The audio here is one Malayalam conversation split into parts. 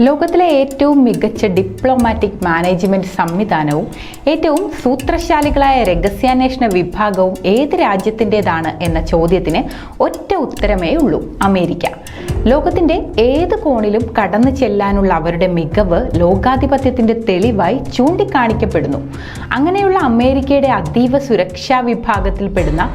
ലോകത്തിലെ ഏറ്റവും മികച്ച ഡിപ്ലോമാറ്റിക് മാനേജ്മെന്റ് സംവിധാനവും ഏറ്റവും സൂത്രശാലികളായ രഹസ്യാന്വേഷണ വിഭാഗവും ഏത് രാജ്യത്തിന്റെതാണ് എന്ന ചോദ്യത്തിന് ഒറ്റ ഉത്തരമേ ഉള്ളൂ അമേരിക്ക. ലോകത്തിന്റെ ഏത് കോണിലും കടന്നു ചെല്ലാനുള്ള അവരുടെ മികവ് ലോകാധിപത്യത്തിന്റെ തെളിവായി ചൂണ്ടിക്കാണിക്കപ്പെടുന്നു. അങ്ങനെയുള്ള അമേരിക്കയുടെ അതീവ സുരക്ഷാ വിഭാഗത്തിൽപ്പെടുന്ന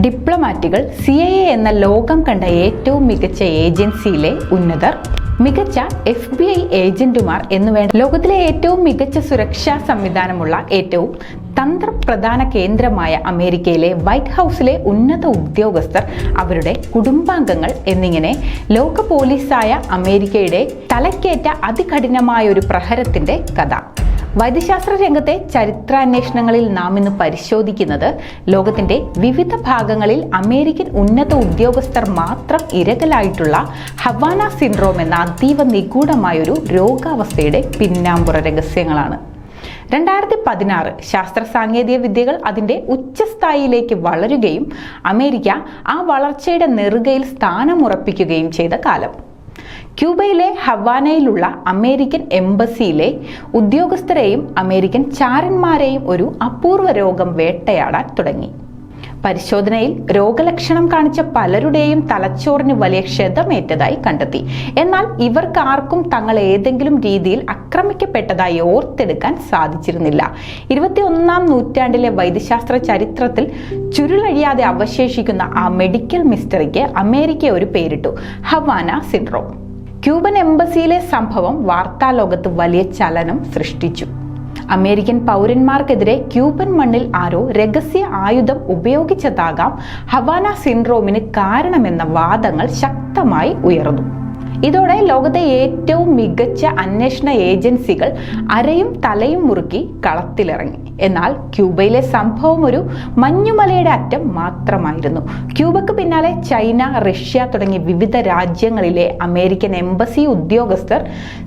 ഡിപ്ലോമാറ്റുകൾ സി എന്ന ലോകം കണ്ട ഏറ്റവും മികച്ച ഏജൻസിയിലെ ഉന്നതർ. മികച്ച എഫ് ബി ഐ ഏജന്റുമാർ എന്നുവേണ്ട ലോകത്തിലെ ഏറ്റവും മികച്ച സുരക്ഷാ സംവിധാനമുള്ള ഏറ്റവും തന്ത്രപ്രധാന കേന്ദ്രമായ അമേരിക്കയിലെ വൈറ്റ് ഹൗസിലെ ഉന്നത ഉദ്യോഗസ്ഥർ അവരുടെ കുടുംബാംഗങ്ങൾ എന്നിങ്ങനെ ലോക പോലീസായ അമേരിക്കയുടെ തലക്കേറ്റ അതികഠിനമായ ഒരു പ്രഹരത്തിന്റെ കഥ. വൈദ്യശാസ്ത്ര രംഗത്തെ ചരിത്രാന്വേഷണങ്ങളിൽ നാം ഇന്ന് പരിശോധിക്കുന്നത് ലോകത്തിന്റെ വിവിധ ഭാഗങ്ങളിൽ അമേരിക്കൻ ഉന്നത ഉദ്യോഗസ്ഥർ മാത്രം ഇരകലായിട്ടുള്ള ഹവാന സിൻഡ്രോം എന്ന അതീവ നിഗൂഢമായൊരു രോഗാവസ്ഥയുടെ പിന്നാമ്പുറ രഹസ്യങ്ങളാണ്. രണ്ടായിരത്തി പതിനാറ് ശാസ്ത്ര സാങ്കേതിക വിദ്യകൾ അതിന്റെ ഉച്ചസ്ഥായിയിലേക്ക് വളരുകയും അമേരിക്ക ആ വളർച്ചയുടെ നെറുകയിൽ സ്ഥാനമുറപ്പിക്കുകയും ചെയ്ത കാലം. ക്യൂബയിലെ ഹവാനയിലുള്ള അമേരിക്കൻ എംബസിയിലെ ഉദ്യോഗസ്ഥരെയും അമേരിക്കൻ ചാരന്മാരെയും ഒരു അപൂർവ രോഗം വേട്ടയാടാൻ തുടങ്ങി. പരിശോധനയിൽ രോഗലക്ഷണം കാണിച്ച പലരുടെയും തലച്ചോറിന് വലിയ ക്ഷതമേറ്റതായി കണ്ടെത്തി. എന്നാൽ ഇവർക്ക് ആർക്കും തങ്ങൾ ഏതെങ്കിലും രീതിയിൽ ആക്രമിക്കപ്പെട്ടതായി ഓർത്തെടുക്കാൻ സാധിച്ചിരുന്നില്ല. ഇരുപത്തിയൊന്നാം നൂറ്റാണ്ടിലെ വൈദ്യശാസ്ത്ര ചരിത്രത്തിൽ ചുരുളഴിയാതെ അവശേഷിക്കുന്ന ആ മെഡിക്കൽ മിസ്റ്ററിക്ക് അമേരിക്ക ഒരു പേരിട്ടു. Havana syndrome. ക്യൂബൻ എംബസിയിലെ സംഭവം വാർത്താ ലോകത്ത് വലിയ ചലനം സൃഷ്ടിച്ചു. അമേരിക്കൻ പൗരന്മാർക്കെതിരെ ക്യൂബൻ മണ്ണിൽ ആരോ രഹസ്യ ആയുധം ഉപയോഗിച്ചതാകാം ഹവാന സിൻഡ്രോമിന് കാരണമെന്ന വാദങ്ങൾ ശക്തമായി ഉയർന്നു. ഇതോടെ ലോകത്തെ ഏറ്റവും മികച്ച അന്വേഷണ ഏജൻസികൾ അരയും തലയും മുറുക്കി കളത്തിലിറങ്ങി. എന്നാൽ ക്യൂബയിലെ സംഭവം ഒരു മഞ്ഞുമലയുടെ അറ്റം മാത്രമായിരുന്നു. ക്യൂബക്ക് പിന്നാലെ ചൈന റഷ്യ തുടങ്ങി വിവിധ രാജ്യങ്ങളിലെ അമേരിക്കൻ എംബസി ഉദ്യോഗസ്ഥർ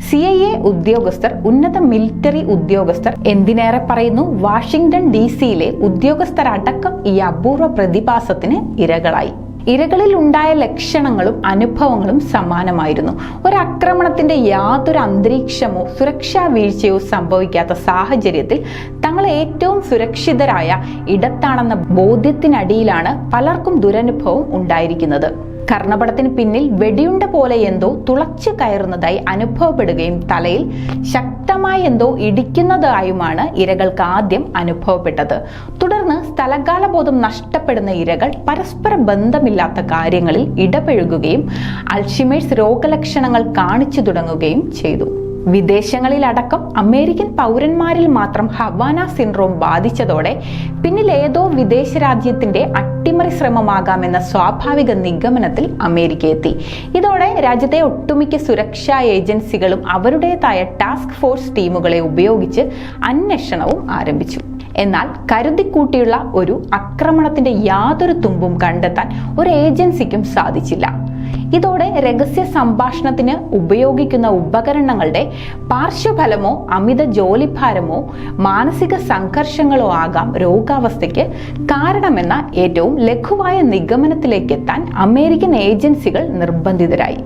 സി ഐ എ ഉദ്യോഗസ്ഥർ ഉന്നത മിലിറ്ററി ഉദ്യോഗസ്ഥർ എന്തിനേറെ പറയുന്നു? വാഷിംഗ്ടൺ ഡി സിയിലെ ഉദ്യോഗസ്ഥരടക്കം ഈ അപൂർവ പ്രതിഭാസത്തിന് ഇരകളായി. ഇരകളിൽ ഉണ്ടായ ലക്ഷണങ്ങളും അനുഭവങ്ങളും സമാനമായിരുന്നു. ഒരു ആക്രമണത്തിന്റെ യാതൊരു അന്തരീക്ഷമോ സുരക്ഷാ വീഴ്ചയോ സംഭവിക്കാത്ത സാഹചര്യത്തിൽ തങ്ങൾ ഏറ്റവും സുരക്ഷിതരായ ഇടത്താണെന്ന ബോധ്യത്തിനടിയിലാണ് പലർക്കും ദുരനുഭവം ഉണ്ടായിരിക്കുന്നത്. കർണപടത്തിന് പിന്നിൽ വെടിയുണ്ട പോലെ എന്തോ തുളച്ചു കയറുന്നതായി അനുഭവപ്പെടുകയും തലയിൽ ശക്തമായി എന്തോ ഇടിക്കുന്നതായുമാണ് ഇരകൾക്ക് ആദ്യം അനുഭവപ്പെട്ടത്. തുടർന്ന് സ്ഥലകാലബോധം നഷ്ടപ്പെടുന്ന ഇരകൾ പരസ്പര ബന്ധമില്ലാത്ത കാര്യങ്ങളിൽ ഇടപഴകുകയും അൾഷിമേഴ്സ് രോഗലക്ഷണങ്ങൾ കാണിച്ചു തുടങ്ങുകയും ചെയ്തു. വിദേശങ്ങളിലടക്കം അമേരിക്കൻ പൗരന്മാരിൽ മാത്രം ഹവാന സിൻഡ്രോം ബാധിച്ചതോടെ പിന്നിൽ ഏതോ വിദേശ രാജ്യത്തിന്റെ അട്ടിമറി ശ്രമമാകാമെന്ന സ്വാഭാവിക നിഗമനത്തിൽ അമേരിക്ക എത്തി. ഇതോടെ രാജ്യത്തെ ഒട്ടുമിക്ക സുരക്ഷാ ഏജൻസികളും അവരുടേതായ ടാസ്ക് ഫോഴ്സ് ടീമുകളെ ഉപയോഗിച്ച് അന്വേഷണവും ആരംഭിച്ചു. എന്നാൽ കരുതിക്കൂട്ടിയുള്ള ഒരു ആക്രമണത്തിന്റെ യാതൊരു തുമ്പും കണ്ടെത്താൻ ഒരു ഏജൻസിക്കും സാധിച്ചില്ല. ഇതോടെ രഹസ്യ സംഭാഷണത്തിന് ഉപയോഗിക്കുന്ന ഉപകരണങ്ങളുടെ പാർശ്വഫലമോ അമിത ജോലിഭാരമോ മാനസിക സംഘർഷങ്ങളോ ആകാം രോഗാവസ്ഥയ്ക്ക് കാരണമെന്ന ഏറ്റവും ലഘുവായ നിഗമനത്തിലേക്കെത്താൻ അമേരിക്കൻ ഏജൻസികൾ നിർബന്ധിതരായി.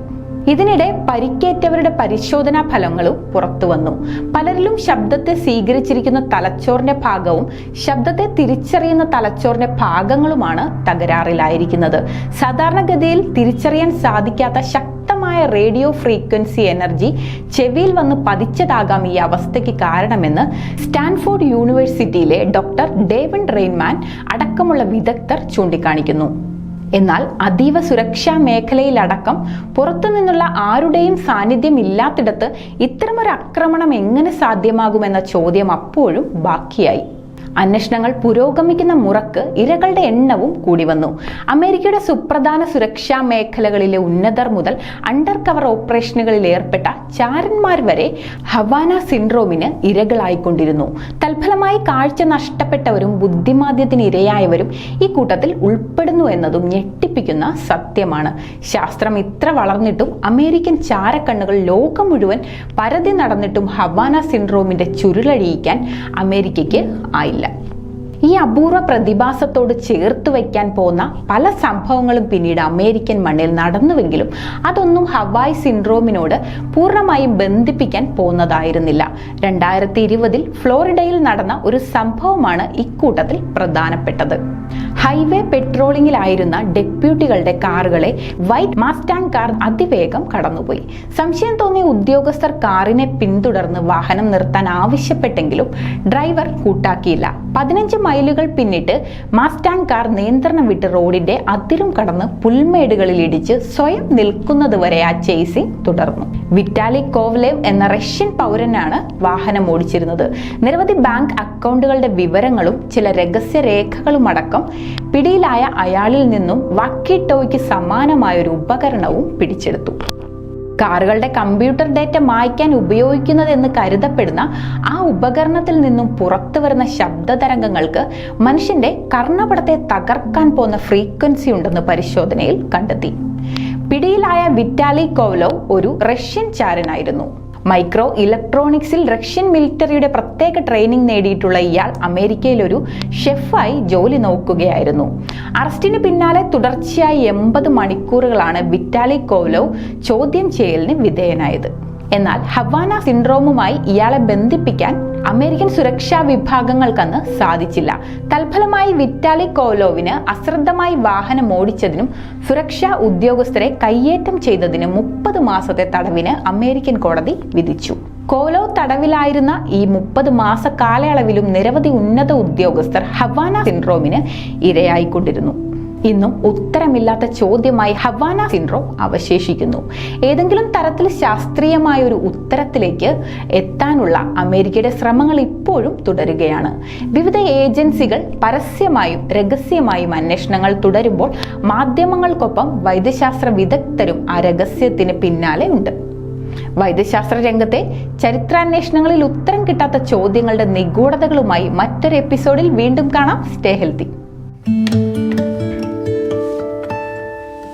ഇതിനിടെ പരിക്കേറ്റവരുടെ പരിശോധനാ ഫലങ്ങളും പുറത്തു വന്നു. പലരിലും ശബ്ദത്തെ സ്വീകരിച്ചിരിക്കുന്ന തലച്ചോറിന്റെ ഭാഗവും ശബ്ദത്തെ തിരിച്ചറിയുന്ന തലച്ചോറിന്റെ ഭാഗങ്ങളുമാണ് തകരാറിലായിരിക്കുന്നത്. സാധാരണഗതിയിൽ തിരിച്ചറിയാൻ സാധിക്കാത്ത ശക്തമായ റേഡിയോ ഫ്രീക്വൻസി എനർജി ചെവിയിൽ വന്ന് പതിച്ചതാകാം ഈ അവസ്ഥയ്ക്ക് കാരണമെന്ന് സ്റ്റാൻഫോർഡ് യൂണിവേഴ്സിറ്റിയിലെ ഡോക്ടർ ഡേവിൻ റെയിൻമാൻ അടക്കമുള്ള വിദഗ്ധർ ചൂണ്ടിക്കാണിക്കുന്നു. എന്നാൽ അതീവ സുരക്ഷാ മേഖലയിലടക്കം പുറത്തുനിന്നുള്ള ആരുടെയും സാന്നിധ്യം ഇല്ലാത്തിടത്ത് ഇത്തരമൊരു ആക്രമണം എങ്ങനെ സാധ്യമാകുമെന്ന ചോദ്യം അപ്പോഴും ബാക്കിയായി. അന്വേഷണങ്ങൾ പുരോഗമിക്കുന്ന മുറക്ക് ഇരകളുടെ എണ്ണവും കൂടി വന്നു. അമേരിക്കയുടെ സുപ്രധാന സുരക്ഷാ മേഖലകളിലെ ഉന്നതർ മുതൽ അണ്ടർ കവർ ഓപ്പറേഷനുകളിൽ ഏർപ്പെട്ട ചാരന്മാർ വരെ ഹവാന സിൻഡ്രോമിന് ഇരകളായിക്കൊണ്ടിരുന്നു. തൽഫലമായി കാഴ്ച നഷ്ടപ്പെട്ടവരും ബുദ്ധിമാന്ദ്യത്തിന് ഇരയായവരും ഈ കൂട്ടത്തിൽ ഉൾപ്പെടുന്നു എന്നതും ഞെട്ടിപ്പിക്കുന്ന സത്യമാണ്. ശാസ്ത്രം ഇത്ര വളർന്നിട്ടും അമേരിക്കൻ ചാരക്കണ്ണുകൾ ലോകം മുഴുവൻ പരതി നടന്നിട്ടും ഹവാന സിൻഡ്രോമിന്റെ ചുരുളഴിയിക്കാൻ അമേരിക്കയ്ക്ക് ആയില്ല ഈ അപൂർവ പ്രതിഭാസത്തോട് ചേർത്ത് വയ്ക്കാൻ പോകുന്ന പല സംഭവങ്ങളും പിന്നീട് അമേരിക്കൻ മണ്ണിൽ നടന്നുവെങ്കിലും അതൊന്നും ഹവായ് സിൻഡ്രോമിനോട് പൂർണമായും ബന്ധിപ്പിക്കാൻ പോകുന്നതായിരുന്നില്ല. രണ്ടായിരത്തി ഇരുപതിൽ ഫ്ലോറിഡയിൽ നടന്ന ഒരു സംഭവമാണ് ഇക്കൂട്ടത്തിൽ പ്രധാനപ്പെട്ടത്. ഹൈവേ പെട്രോളിംഗിലായിരുന്ന ഡെപ്യൂട്ടികളുടെ കാറുകളെ വൈറ്റ് മാസ്റ്റാങ് കാർ അതിവേഗം കടന്നുപോയി. സംശയം തോന്നിയ ഉദ്യോഗസ്ഥർ കാറിനെ പിന്തുടർന്ന് വാഹനം നിർത്താൻ ആവശ്യപ്പെട്ടെങ്കിലും ഡ്രൈവർ കൂട്ടാക്കിയില്ല. പതിനഞ്ച് മൈലുകൾ പിന്നിട്ട് മാസ്റ്റാങ് കാർ നിയന്ത്രണം വിട്ട് റോഡിന്റെ അതിരും കടന്ന് പുൽമേടുകളിൽ ഇടിച്ച് സ്വയം നിൽക്കുന്നതുവരെ ആ ചേസിംഗ് തുടർന്നു. വിറ്റാലി കോവ്ലേവ് എന്ന റഷ്യൻ പൗരനാണ് വാഹനം ഓടിച്ചിരുന്നത്. നിരവധി ബാങ്ക് അക്കൗണ്ടുകളുടെ വിവരങ്ങളും ചില രഹസ്യ രേഖകളും അടക്കം പിടിയിലായ അയാളിൽ നിന്നും വക്കി ടോയ്ക്ക് സമാനമായ ഒരു ഉപകരണവും പിടിച്ചെടുത്തു. കാറുകളുടെ കമ്പ്യൂട്ടർ ഡേറ്റ മായ്ക്കാൻ ഉപയോഗിക്കുന്നതെന്ന് കരുതപ്പെടുന്ന ആ ഉപകരണത്തിൽ നിന്നും പുറത്തു വരുന്ന ശബ്ദ തരംഗങ്ങൾക്ക് മനുഷ്യന്റെ കർണപടത്തെ തകർക്കാൻ പോകുന്ന ഫ്രീക്വൻസി ഉണ്ടെന്ന് പരിശോധനയിൽ കണ്ടെത്തി. പിടിയിലായ വിറ്റാലി കോവലോ ഒരു റഷ്യൻ ചാരനായിരുന്നു. മൈക്രോ ഇലക്ട്രോണിക്സിൽ റഷ്യൻ മിലിറ്ററിയുടെ പ്രത്യേക ട്രെയിനിങ് നേടിയിട്ടുള്ള ഇയാൾ അമേരിക്കയിൽ ഒരു ഷെഫായി ജോലി നോക്കുകയായിരുന്നു. അറസ്റ്റിന് പിന്നാലെ തുടർച്ചയായി എൺപത് മണിക്കൂറുകളാണ് വിറ്റാലി കോവലോ ചോദ്യം ചെയ്യലിന് വിധേയനായത്. എന്നാൽ ഹവാന സിൻഡ്രോമുമായി ഇയാളെ ബന്ധിപ്പിക്കാൻ അമേരിക്കൻ സുരക്ഷാ വിഭാഗങ്ങൾക്കന്ന് സാധിച്ചില്ല. തൽഫലമായി വിറ്റാലി കോലോവിന് അശ്രദ്ധമായി വാഹനം ഓടിച്ചതിനും സുരക്ഷാ ഉദ്യോഗസ്ഥരെ കയ്യേറ്റം ചെയ്തതിനും മുപ്പത് മാസത്തെ തടവിന് അമേരിക്കൻ കോടതി വിധിച്ചു. കോലോ തടവിലായിരുന്ന ഈ മുപ്പത് മാസ കാലയളവിലും നിരവധി ഉന്നത ഉദ്യോഗസ്ഥർ ഹവാന സിൻഡ്രോമിന് ഇരയായിക്കൊണ്ടിരുന്നു. ഇന്നും ഉത്തരമില്ലാത്ത ചോദ്യമായി ഹവാന സിൻഡ്രോം അവശേഷിക്കുന്നു. ഏതെങ്കിലും തരത്തിൽ ശാസ്ത്രീയമായ ഒരു ഉത്തരത്തിലേക്ക് എത്താനുള്ള അമേരിക്കയുടെ ശ്രമങ്ങൾ ഇപ്പോഴും തുടരുകയാണ്. വിവിധ ഏജൻസികൾ പരസ്യമായും രഹസ്യമായും അന്വേഷണങ്ങൾ തുടരുമ്പോൾ മാധ്യമങ്ങൾക്കൊപ്പം വൈദ്യശാസ്ത്ര വിദഗ്ധരും ആ രഹസ്യത്തിന് പിന്നാലെ ഉണ്ട്. വൈദ്യശാസ്ത്ര രംഗത്തെ ചരിത്രാന്വേഷണങ്ങളിൽ ഉത്തരം കിട്ടാത്ത ചോദ്യങ്ങളുടെ നിഗൂഢതകളുമായി മറ്റൊരു എപ്പിസോഡിൽ വീണ്ടും കാണാം. Stay healthy.